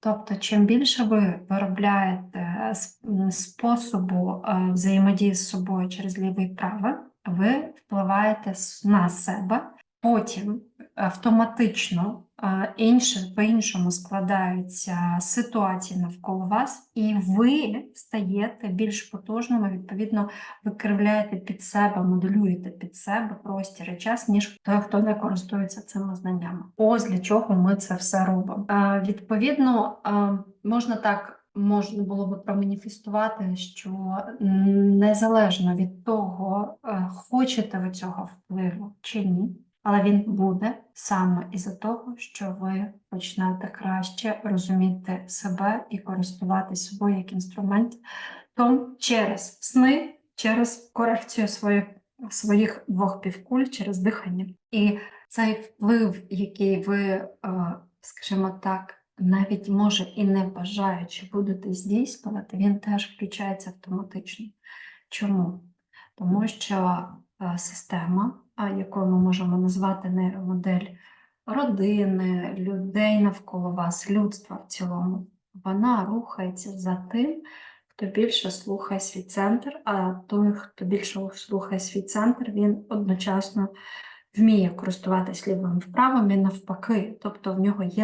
Тобто, чим більше ви виробляєте способу е, взаємодії з собою через ліве і праве, ви впливаєте на себе, потім автоматично інше по-іншому складаються ситуації навколо вас, і ви стаєте більш потужними, відповідно, ви кривляєте під себе, моделюєте під себе простір і час, ніж той, хто не користується цими знаннями. Ось для чого ми це все робимо. Відповідно, можна так. Можна було би проманіфестувати, що незалежно від того, е, хочете ви цього впливу чи ні, але він буде саме із-за того, що ви почнете краще розуміти себе і користуватися собою як інструмент, то через сни, через корекцію своїх, своїх двох півкуль, через дихання. І цей вплив, який ви, е, скажімо так, навіть може і не бажаючи будете здійснювати, він теж включається автоматично. Чому? Тому що система, а, яку ми можемо назвати нейромодель родини, людей навколо вас, людства в цілому, вона рухається за тим, хто більше слухає свій центр, а той, хто більше слухає свій центр, він одночасно вміє користуватись лівим і правим і навпаки, тобто в нього є